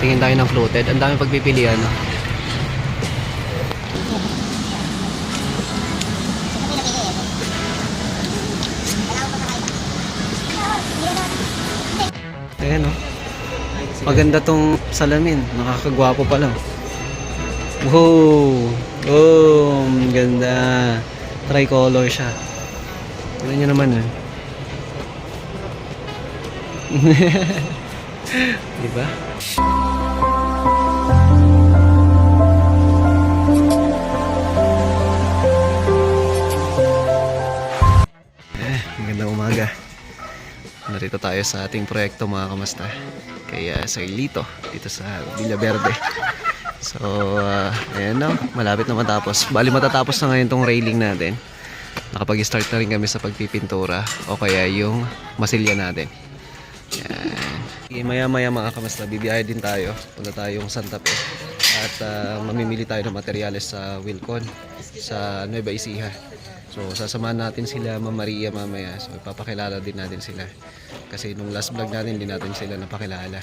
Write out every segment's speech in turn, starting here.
Tingin tayo ng floated. Ang dami pagpipilian. Ayan oh. Maganda tong salamin. Nakakagwapo pa lang. Wow! Oh, ganda. Tricolor siya. Tignan nyo naman eh. diba? Eh, Narito tayo sa ating proyekto mga kamasta. Kaya sa Ilito, dito sa Villa Verde. So, uh, ayan na, malapit na matapos. Bali matatapos na ngayon tong railing natin. Nakapag-start na rin kami sa pagpipintura o kaya yung masilya natin. Yan. Okay, maya-maya mga kamasta, bibiyahe din tayo. Punta tayong Santa Fe. At ah, mamimili tayo ng materyales sa Wilcon sa Nueva Ecija. So, sasamahan natin sila Ma'am Maria mamaya. So, ipapakilala din natin sila. Kasi nung last vlog natin, hindi natin sila napakilala.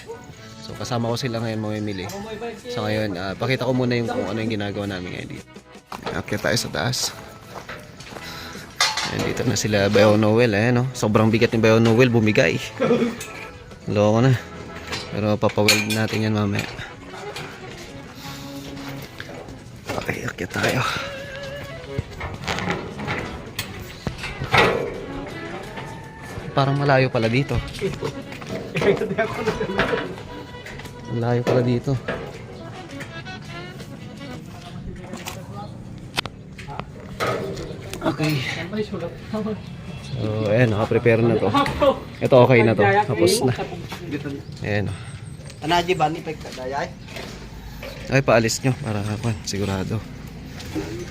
So, kasama ko sila ngayon mamimili. So, ngayon, ah, pakita ko muna yung kung ano yung ginagawa namin ngayon dito. Akyat tayo sa taas. Ayan, dito na sila Bayo Noel. Ayan, no? Sobrang bigat ni Bayo Noel, bumigay. Loko na. Pero papaweld natin yan mamaya. Okay, akyat tayo. Parang malayo pala dito. Malayo pala dito. Okay. So, ayan, naka-prepare na to. Ito okay na to. Tapos na. Ayan. Anaji ba ni pek dayay? Ay, paalis nyo para kwan, sigurado.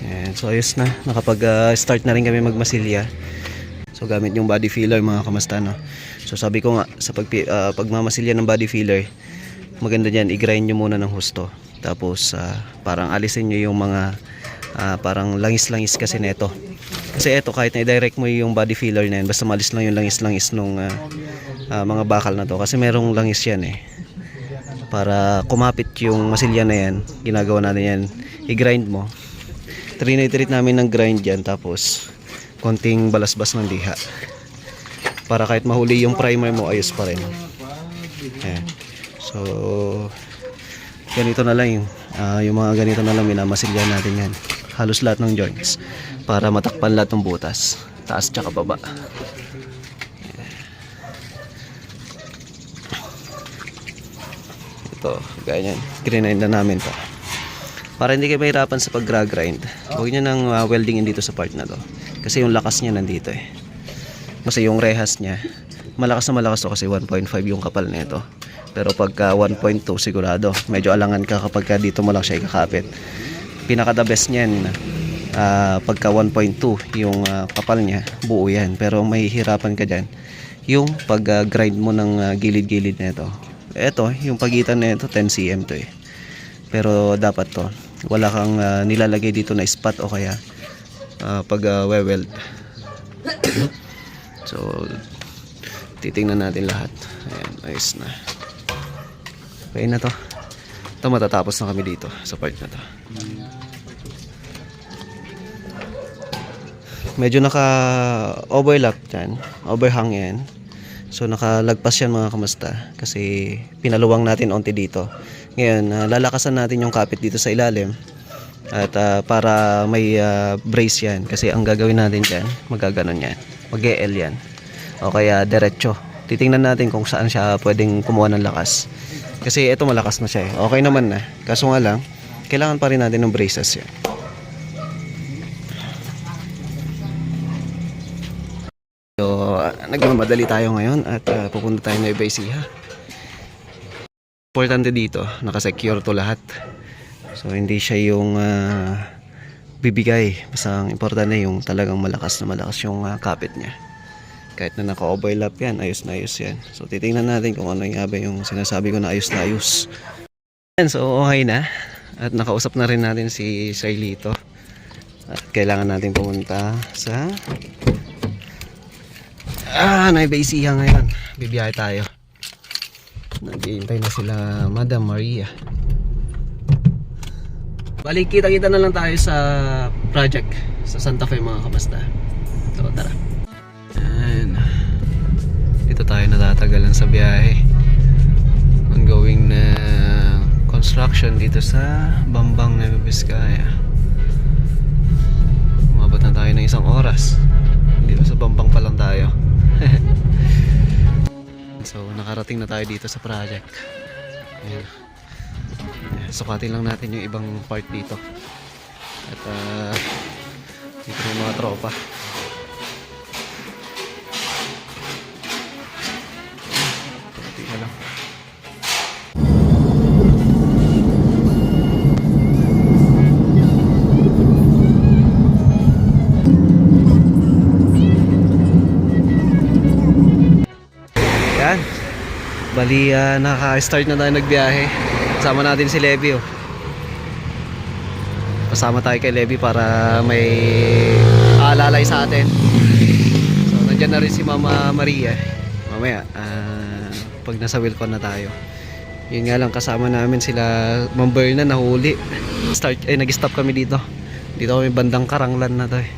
Ayan, so ayos na. Nakapag-start na rin kami magmasilya. So gamit yung body filler mga kamasta no. So sabi ko nga sa pag ah, pagmamasilya ng body filler, maganda diyan i-grind nyo muna ng husto. Tapos ah, parang alisin nyo yung mga ah, parang langis-langis kasi nito. Kasi eto kahit na i-direct mo yung body filler na yan, basta malis lang yung langis-langis nung ah, ah, mga bakal na to kasi merong langis yan eh para kumapit yung masilya na yan ginagawa natin yan i-grind mo trinitreat namin ng grind yan tapos konting balasbas ng liha. Para kahit mahuli yung primer mo ayos pa rin. Ayan. so ganito na lang yung, ah, yung mga ganito na lang minamasilya natin yan. Halos lahat ng joints. Para matakpan lahat ng butas. Taas tsaka baba. Ito ganyan grinend na namin to. Para hindi kayo mahirapan sa pag-grind huwag nyo nang uh, welding in dito sa part na to kasi yung lakas niya nandito eh. Kasi yung rehas niya malakas na malakas to kasi 1.5 yung kapal nito. Pero pagka 1.2 sigurado medyo alangan ka kapag ka dito mo lang siya ikakapit. Pinaka the best niyan ah, pagka 1.2 yung ah, kapal niya buo yan. Pero may hirapan ka dyan yung pag ah, grind mo ng ah, gilid-gilid nito. Eto yung pagitan nito 10 cm to eh. Pero dapat to wala kang ah, nilalagay dito na spot o kaya ah, pag ah, we-weld so titingnan natin lahat. Ayan ayos na. Okay na to. Ito matatapos na kami dito sa part na to. Medyo naka overlap dyan overhang yan. So nakalagpas yan mga kamasta kasi pinaluwang natin onti dito. Ngayon ah, lalakasan natin yung kapit dito sa ilalim at ah, para may ah, brace yan. Kasi ang gagawin natin dyan magaganon yan. Mag l yan. O kaya diretso. Titingnan natin kung saan siya pwedeng kumuha ng lakas. Kasi ito malakas na siya eh. okay naman na. Kaso nga lang kailangan pa rin natin ng braces yan. So, uh, nagmamadali tayo ngayon at uh, pupunta tayo ng Nueva Ecija. Importante dito, nakasecure to lahat. So, hindi siya yung uh, bibigay. Basta ang importante yung talagang malakas na malakas yung uh, kapit niya. Kahit na naka-overlap yan, ayos na ayos yan. So, titingnan natin kung ano yung abe yung sinasabi ko na ayos na ayos. Yan, so okay na. At nakausap na rin natin si Sailito. At kailangan natin pumunta sa Ah, Ecija ngayon. Bibiyahe tayo. Naghihintay na sila Madam Maria. Balik kita-kita na lang tayo sa project sa Santa Fe mga kamasta. So tara. Ayan. Dito tayo natatagalan sa biyahe. Ongoing na construction dito sa Bambang Nueva Vizcaya. Umabot na tayo ng isang oras. Dito sa Bambang pa lang tayo. so nakarating na tayo dito sa project. Ayan. Ayan, Sukatin lang natin yung ibang part dito. At ah, dito yung mga tropa. Konti na lang. Yan. Bali, ah, naka-start na tayo nagbiyahe. Kasama natin si Levi, oh. Kasama tayo kay Levi para may aalalay sa atin. So, nandyan na rin si Mama Maria. Mamaya, ah, pag nasa Wilcon na tayo. Yun nga lang, kasama namin sila Ma'am Berna nahuli. Start, eh, nag-stop kami dito. Dito kami bandang Karanglan na to eh.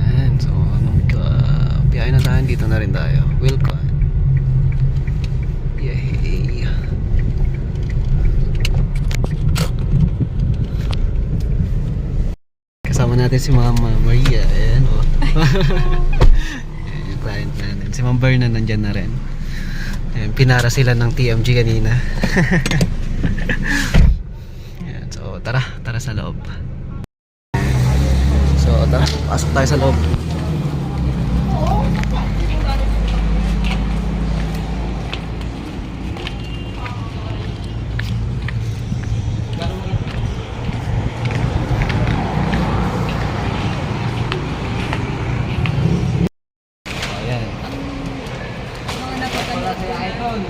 Ayan, so mag uh, biyahe na tayo, dito na rin tayo. Wilcon. Yay! Kasama natin si Mama Maria. Ayan o. Ayan yung client natin. Si Ma'am Berna nandyan na rin. Ayan, pinara sila ng TMG kanina. Ayan, so tara, tara sa loob. So tara, pasok tayo sa loob. Ayan.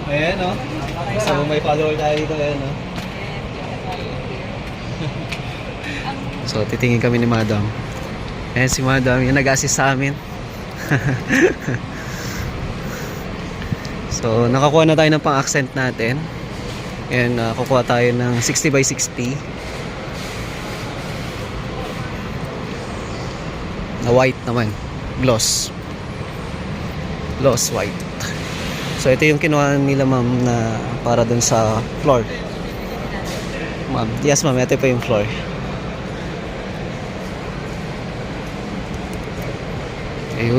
Ayan o. So may follower tayo dito. Ayan o. so titingin kami ni Madam. Ayan si Madam. Yung nag-assist sa amin. so nakakuha na tayo ng pang-accent natin. And uh, kukuha tayo ng 60 by 60. Na white naman. Gloss. Gloss white. So ito yung kinuha nila ma'am na para dun sa floor. Ma'am, yes ma'am, ito pa yung floor.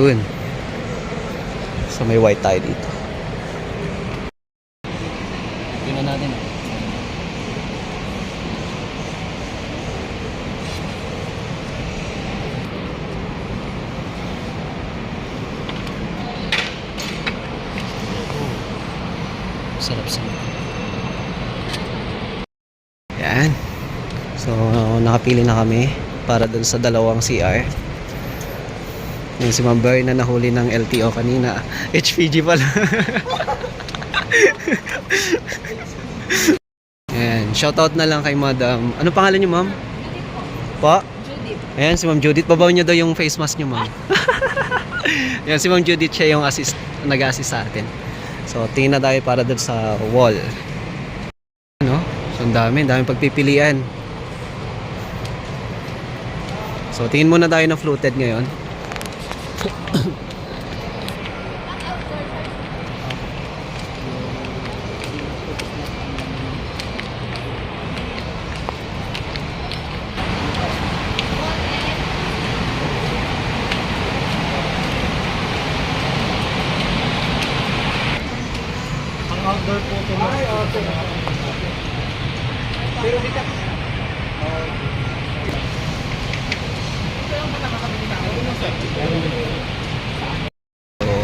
Ayun. So may white tayo dito. Tingnan natin. Sarap sa Yan. So, nakapili na kami para dun sa dalawang CR. Yung si Ma'am Ber na nahuli ng LTO kanina. HPG pala. Yan. Shoutout na lang kay Madam. Ano pangalan niyo, Ma'am? Pa? Ayan, si Ma'am Judith. Babaw niyo daw yung face mask niyo, Ma'am. Yan, si Ma'am Judith siya yung assist, nag-assist sa atin. So, tingin na tayo para dun sa wall. Ano? So, ang dami. Daming pagpipilian. So, tingin muna tayo ng fluted ngayon. Outdoor po ito. Ay, okay. Pero hindi ka... So,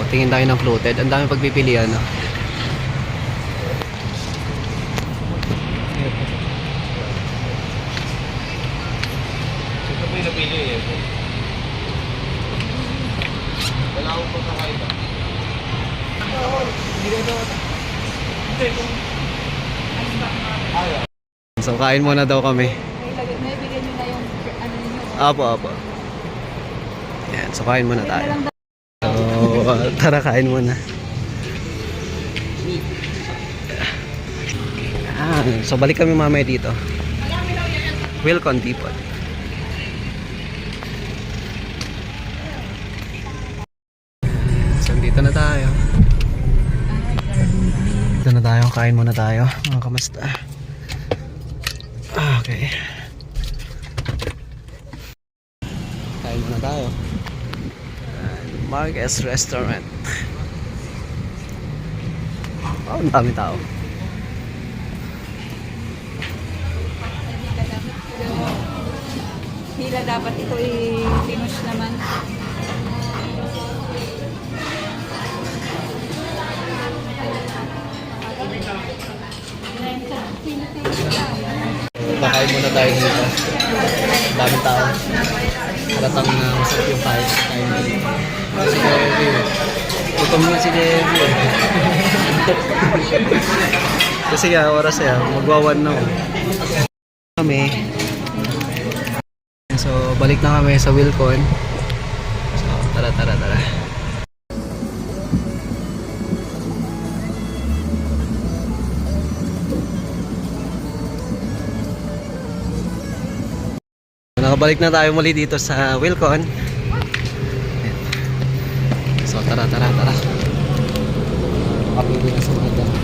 tingin tayo ng floated. Ang dami pagpipilian, no? Yung. Wala akong pagkakaiba. So, kain muna daw kami. May lagay, yan, so kain muna tayo. So, tara kain muna. Ah, so balik kami mamaya dito. Wilcon Depot. So, dito na tayo. Dito na tayo, kain muna tayo. Mga kamasta. Ah, okay. Kain muna tayo. Marquez Restaurant. Oh, ang dami tao. Hila dapat ito i-finish naman. Kakain muna tayo dito. Daming tao. Halatang uh, masarap yung kain. Kain na dito. Si Devi. Gutom nga si Devi. Kasi nga, oras ya. Magwawan na. oh. Kami. So, balik na kami sa Wilcon. So, tara, tara, tara. Nakabalik na tayo muli dito sa Wilcon. So tara tara tara. Kapili na sa mga dami.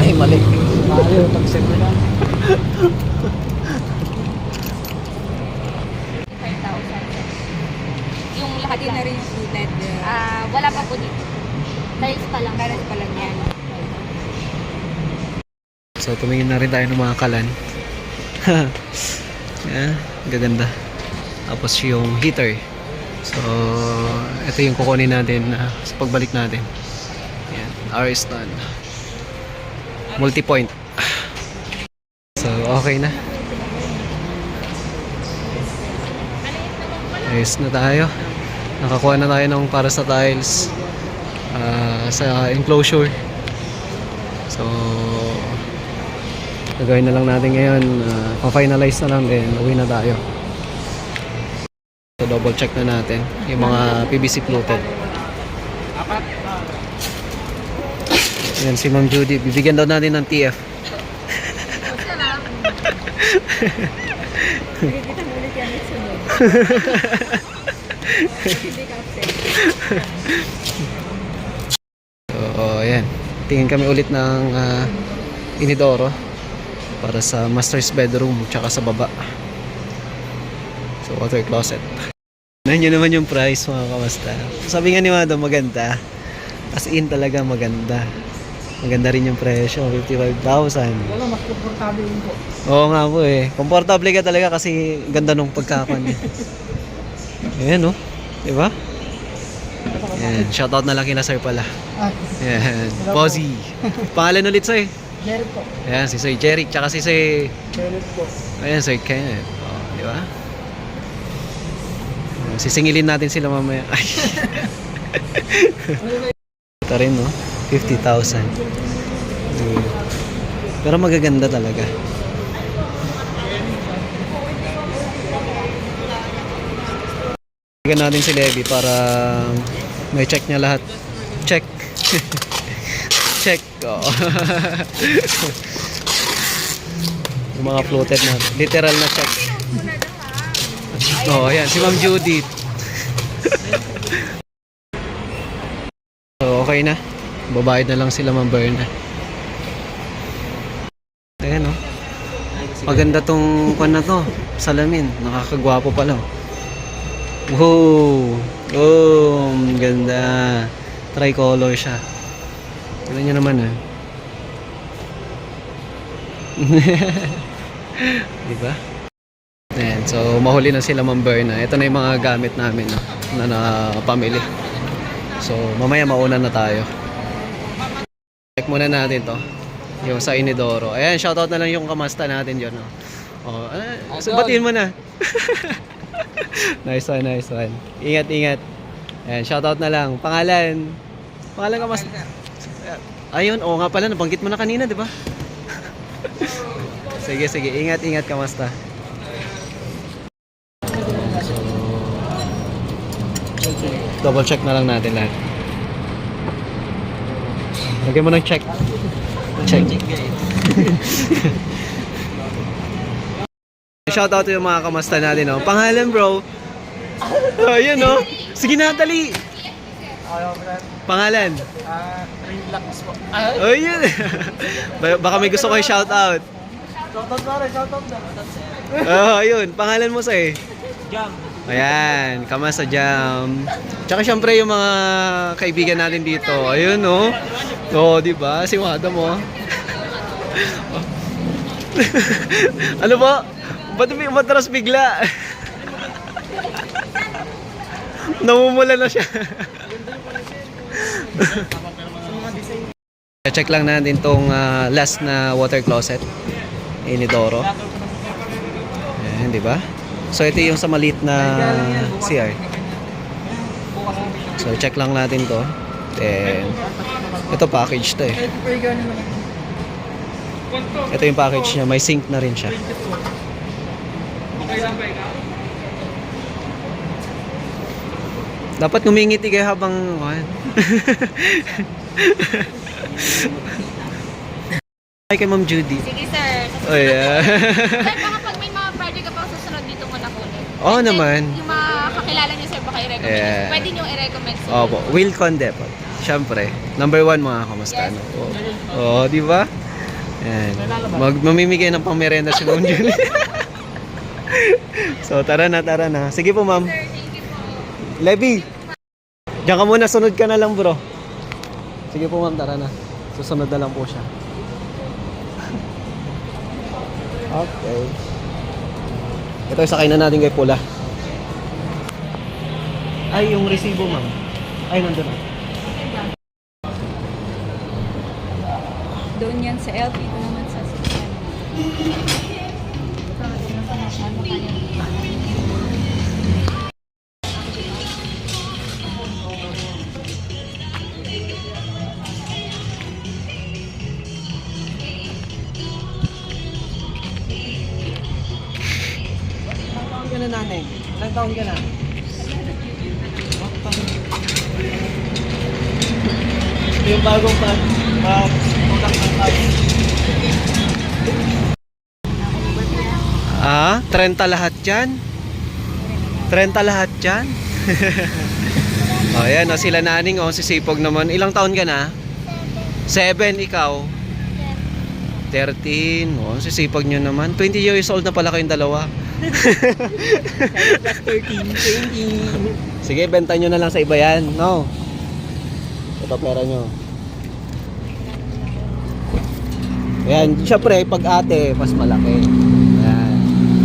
Ay mali. Mali yung mo na. 5,000. Yung lahat Pati na rin yung fluted. Ah, wala pa po dito. Tiles pa lang. Karat pa lang yan. So tumingin na rin tayo ng mga kalan. yeah, gaganda. Tapos yung heater. So ito yung kukunin natin ah, sa pagbalik natin. Yan, RS done. Multi-point. So okay na. Ayos na tayo. Nakakuha na tayo ng para sa tiles ah, sa enclosure. So, gagawin na lang natin ngayon. Uh, pa-finalize na lang din. Uwi na tayo. So, double check na natin yung mga PVC fluted. Yan si Ma'am Judy. Bibigyan daw natin ng TF. Yan. So, oh, ayan. Tingin kami ulit ng ah, inidoro para sa master's bedroom tsaka sa baba. So, water closet. Tignan nyo naman yung price mga kamasta. Sabi nga ni Mado, maganda. As in talaga maganda. Maganda rin yung presyo, 55,000. Wala, mas komportable yun po. Oo nga po eh. Komportable ka talaga kasi ganda nung pagkakon niya. Ayan oh. Diba? Ayan. Shoutout na lang kina sir pala. Ayan. Posy. Pangalan ulit sir. Meron po. Ayan, si Sir Jeric, tsaka si Sir... Meron po. Ayan, Sir Kenneth. Oh, di ba? Ayan, Sisingilin natin sila mamaya. Ay. Ito rin, no? 50,000. Mm. Pero magaganda talaga. Bigyan natin si Levi para may check niya lahat. Check. check. Oh. Yung mga floated na. Literal na check. Oh, ayan. Si Ma'am Judith. so, okay na. Babayad na lang sila Ma'am Berna. Ayan, oh. Maganda tong kwan na to. Salamin. Nakakagwapo pala. oh. Wow! Oh, ganda. Tricolor siya. Tignan nyo naman eh. Di ba? Ayan, so mahuli na sila Ma'am Berna. Ito na yung mga gamit namin no, na napamili. So mamaya mauna na tayo. Check muna natin to. Yung sa Inidoro. Ayan, shoutout na lang yung kamasta natin dyan. No? Oh, ah, so batiin mo na. nice one, nice one. Ingat, ingat. Ayan, shoutout na lang. Pangalan. Pangalan ka mas... Ayun, oo nga pala, nabanggit mo na kanina, di ba? sige, sige. Ingat, ingat ka, Masta. double check na lang natin lahat. Lagyan mo ng check. Check. Shout out to yung mga kamasta natin, no? Pangalan, bro. Oh, yun, no? Sige na, dali. Pangalan. Ah, relax po. Oh, yun. Ba- Baka may gusto ko i-shout out. Shoutout pare, shoutout na. Oh, ayun. Pangalan mo sa eh. Jam. Ayan, kamasa jam. Tsaka syempre yung mga kaibigan natin dito. Ayun, no? Oo, oh, di ba? Si Wada mo. ano po? Ba't may umatras bigla? Namumula na siya. Check lang natin tong ah, last na water closet. Inidoro. Ayan, di ba? So ito yung sa maliit na CR. So check lang natin to. Then ito package to eh. Ito yung package niya, may sink na rin siya. Dapat ngumingiti kayo habang Hi kay Ma'am Judy. Sige, sir. Oh yeah. Sir, baka pag may mga project ka pang susunod dito muna kunin. Oo And then, naman. Yung mga kakilala niyo, sir, baka i-recommend. Yeah. Pwede niyo i-recommend, sir. Opo, Wilcon Depot. Siyempre, number one mga kamusta. Yes. Oo, oh, di ba? Yan. Mag mamimigay ng pangmerenda si Ma'am Julie. so, tara na, tara na. Sige po, ma'am. Sir, po. Levi! Diyan ka muna, sunod ka na lang bro. Sige po ma'am, tara na. Susunod na lang po siya. okay. Ito, sakay na natin kay Pula. Ay, yung resibo ma'am. Ay, nandun na. Doon yan sa LP, ito naman sa 6 Ilang taon ka na? Ito yung bagong pa, tao. Ah, 30 lahat yan? 30 lahat yan? oh, yan, oh, sila naning, oh, sisipog naman. Ilang taon ka na? 7, ikaw? 13. Oh, sisipag nyo naman. 20 years old na pala kayong dalawa. Plus 13, 20. Sige, benta nyo na lang sa iba yan. No? Ito pera nyo. Ayan, syempre, pag ate, mas malaki. Ayan.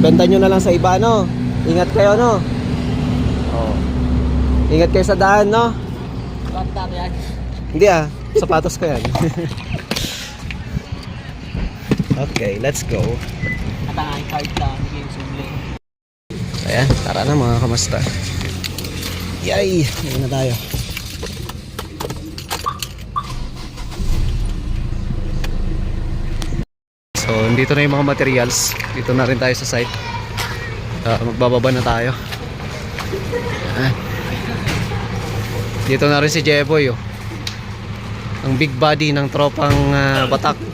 Benta nyo na lang sa iba, no? Ingat kayo, no? Oh. Ingat kayo sa daan, no? Bata yan. Hindi ah, sapatos ko yan. okay, let's go. At ang card lang, hindi yung sumli. Ayan, tara na mga kamasta. Yay! Ayun na tayo. So, dito na yung mga materials. Dito na rin tayo sa site. Ah, magbababa na tayo. Ayan. Dito na rin si Jeboy, oh. Ang big body ng tropang ah, Batak.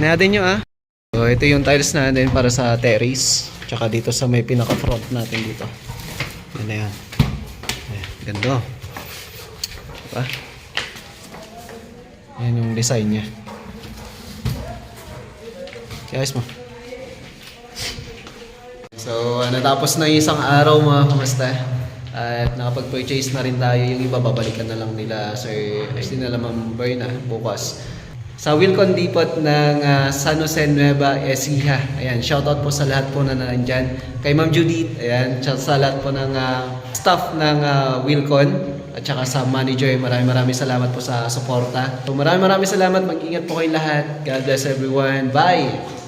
Natin nyo, ah. So, ito yung tiles natin para sa terrace. Tsaka dito sa may pinaka-front natin dito. Yan na yan. Ayan, ganda. Diba? Yan yung design niya. Kayos mo. So, ah, natapos na isang araw mga kamusta. At nakapag-purchase na rin tayo. Yung iba babalikan na lang nila Sir Ashley na lang Ma'am Berna bukas. Sa Wilcon Depot ng ah, San Jose Nueva Ecija. Ayan, shoutout po sa lahat po na nandyan. Kay Ma'am Judith, ayan, sa lahat po ng ah, staff ng ah, Wilcon at saka sa manager. Maraming maraming salamat po sa suporta. So maraming maraming salamat. Mag-ingat po kayo lahat. God bless everyone. Bye!